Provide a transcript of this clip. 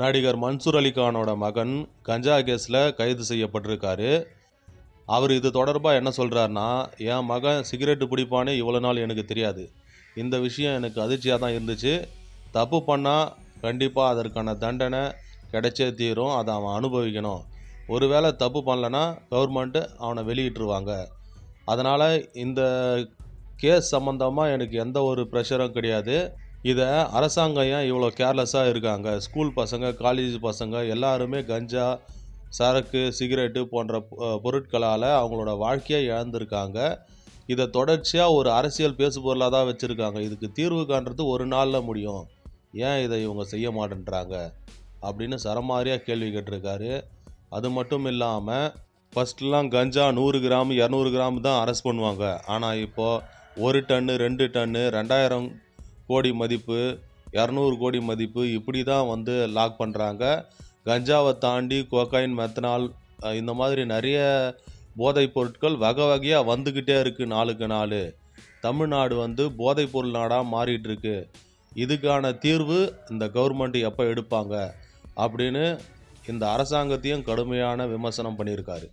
நடிகர் மன்சூர் அலிகானோட மகன் கஞ்சா கேஸில் கைது செய்யப்பட்டிருக்காரு. அவர் இது தொடர்பாக என்ன சொல்கிறாருன்னா என் மகன் சிகரெட்டு பிடிப்பானே இவ்வளோ நாள் எனக்கு தெரியாது. இந்த விஷயம் எனக்கு அதிர்ச்சியாக தான் இருந்துச்சு. தப்பு பண்ணால் கண்டிப்பாக அதற்கான தண்டனை கிடைச்சே தீரும். அதை அவன் அனுபவிக்கணும். ஒருவேளை தப்பு பண்ணலன்னா கவர்மெண்ட்டு அவனை வெளியிட்டுருவாங்க. அதனால் இந்த கேஸ் சம்மந்தமாக எனக்கு எந்த ஒரு ப்ரெஷரும் கிடையாது. இதை அரசாங்கம் ஏன் இவ்வளோ கேர்லெஸ்ஸாக இருக்காங்க? ஸ்கூல் பசங்க காலேஜ் பசங்க எல்லாருமே கஞ்சா சரக்கு சிகரெட்டு போன்ற பொ- பொருட்களால் அவங்களோட வாழ்க்கையை இழந்திருக்காங்க. இதை தொடர்ச்சியாக ஒரு அரசியல் பேசுபொருளாக தான் வச்சுருக்காங்க. இதுக்கு தீர்வு காண்றது ஒரு நாளில் முடியும். ஏன் இதை இவங்க செய்ய மாட்டேன்றாங்க? அப்படின்னு சரமாரியாக கேள்வி கேட்டிருக்காரு. அது மட்டும் இல்லாமல் ஃபஸ்ட்லாம் கஞ்சா நூறு கிராம் இரநூறு கிராம் தான் அரெஸ்ட் பண்ணுவாங்க. ஆனால் இப்போது ஒரு டன்னு ரெண்டு டன்னு ரெண்டாயிரம் கோடி மதிப்பு இரநூறு கோடி மதிப்பு இப்படி தான் வந்து லாக் பண்ணுறாங்க கஞ்சாவை தாண்டி கோக்காயின் மெத்தனால் இந்த மாதிரி நிறைய போதைப் பொருட்கள் வகை வகையாக வந்துக்கிட்டே இருக்குது நாளுக்கு நாள். தமிழ்நாடு வந்து போதைப் பொருள் நாடாக மாறிட்டு இருக்கு. இதுக்கான தீர்வு இந்த கவர்மெண்ட் எப்போ எடுப்பாங்க அப்படின்னு இந்த அரசாங்கத்தையும் கடுமையான விமர்சனம் பண்ணியிருக்காரு.